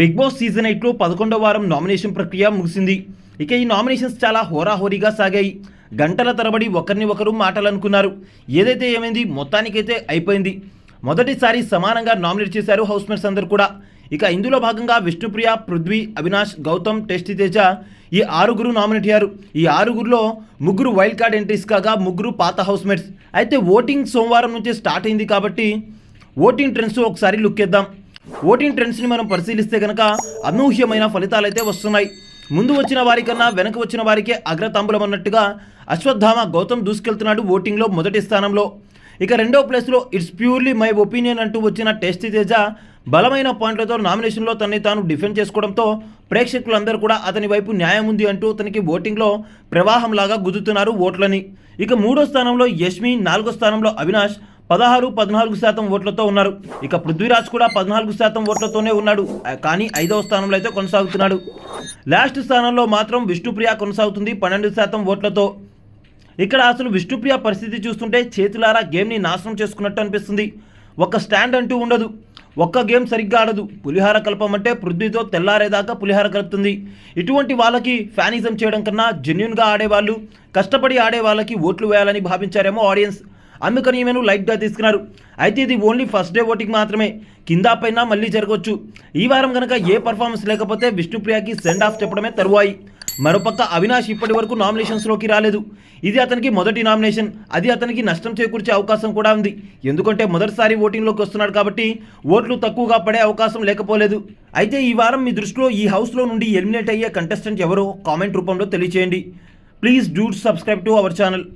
Big boss season ఎయిట్లో పదకొండో వారం నామినేషన్ ప్రక్రియ ముగిసింది. ఇక ఈ నామినేషన్స్ చాలా హోరాహోరీగా సాగాయి. గంటల తరబడి ఒకరిని ఒకరు మాటలనుకున్నారు ఏదైతే ఏమైంది మొత్తానికైతే అయిపోయింది. మొదటిసారి సమానంగా నామినేట్ చేశారు హౌస్మేట్స్ అందరు కూడా. ఇక ఇందులో భాగంగా విష్ణుప్రియ పృథ్వీ అవినాష్ గౌతమ్ టెస్టి తేజ ఈ ఆరుగురు నామినేట్ అయ్యారు. ఈ ఆరుగురులో ముగ్గురు వైల్డ్ కార్డ్ ఎంట్రీస్ కాగా ముగ్గురు పాత హౌస్మేట్స్ అయితే ఓటింగ్ సోమవారం నుంచి స్టార్ట్ అయింది కాబట్టి ఓటింగ్ ట్రెండ్స్ ఒకసారి లుక్ ఇద్దాం ఓటింగ్ ట్రెండ్స్ని మనం పరిశీలిస్తే కనుక అనూహ్యమైన ఫలితాలైతే వస్తున్నాయి. ముందు వచ్చిన వారికన్నా వెనక వచ్చిన వారికే అగ్రతాంబులం అన్నట్టుగా అశ్వత్థామ గౌతమ్ దూసుకెళ్తున్నాడు ఓటింగ్లో మొదటి స్థానంలో. ఇక రెండో ప్లేస్లో ఇట్స్ ప్యూర్లీ మై ఒపీనియన్ అంటూ వచ్చిన టెస్టీ తేజ బలమైన పాయింట్లతో నామినేషన్లో తనని తాను డిఫెండ్ చేసుకోవడంతో ప్రేక్షకులందరూ కూడా అతని వైపు న్యాయం ఉంది అంటూ తనకి ఓటింగ్లో ప్రవాహంలాగా గుద్దుతున్నారు ఓట్లని. ఇక మూడో స్థానంలో యష్మి నాలుగో స్థానంలో అవినాష్ పదహారు పద్నాలుగు శాతం ఓట్లతో ఉన్నారు. ఇక పృథ్వీరాజ్ కూడా పద్నాలుగు శాతం ఓట్లతోనే ఉన్నాడు. కానీ ఐదవ స్థానంలో అయితే కొనసాగుతున్నాడు. లాస్ట్ స్థానంలో మాత్రం విష్ణుప్రియ కొనసాగుతుంది పన్నెండు శాతం ఓట్లతో. ఇక్కడ అసలు విష్ణుప్రియ పరిస్థితి చూస్తుంటే చేతులారా గేమ్ని నాశనం చేసుకున్నట్టు అనిపిస్తుంది. ఒక స్టాండ్ అంటూ ఉండదు. ఒక్క గేమ్ సరిగ్గా ఆడదు. పులిహార కలపమంటే పృథ్వీతో తెల్లారేదాకా పులిహార కలుపుతుంది. ఇటువంటి వాళ్ళకి ఫ్యానిజం చేయడం కన్నా జెన్యున్గా ఆడేవాళ్ళు కష్టపడి ఆడే వాళ్ళకి ఓట్లు వేయాలని భావించారేమో ఆడియన్స్. అందుకని ఈమెను లైట్గా తీసుకున్నారు. అయితే ఇది ఓన్లీ ఫస్ట్ డే ఓటింగ్ మాత్రమే. కింద పైన మళ్ళీ జరగవచ్చు ఈ వారం కనుక ఏ పర్ఫార్మెన్స్ లేకపోతే విష్ణుప్రియకి సెండ్ ఆఫ్ చెప్పడమే తరువాయి. మరోపక్క అవినాష్ ఇప్పటి వరకు నామినేషన్స్లోకి రాలేదు. ఇది అతనికి మొదటి నామినేషన్ అది అతనికి నష్టం చేకూర్చే అవకాశం కూడా ఉంది. ఎందుకంటే మొదటిసారి ఓటింగ్లోకి వస్తున్నాడు కాబట్టి ఓట్లు తక్కువగా పడే అవకాశం లేకపోలేదు. అయితే ఈ వారం మీ దృష్టిలో ఈ హౌస్లో నుండి ఎలిమినేట్ అయ్యే కంటెస్టెంట్ ఎవరో కామెంట్ రూపంలో తెలియచేయండి. Please do subscribe to our channel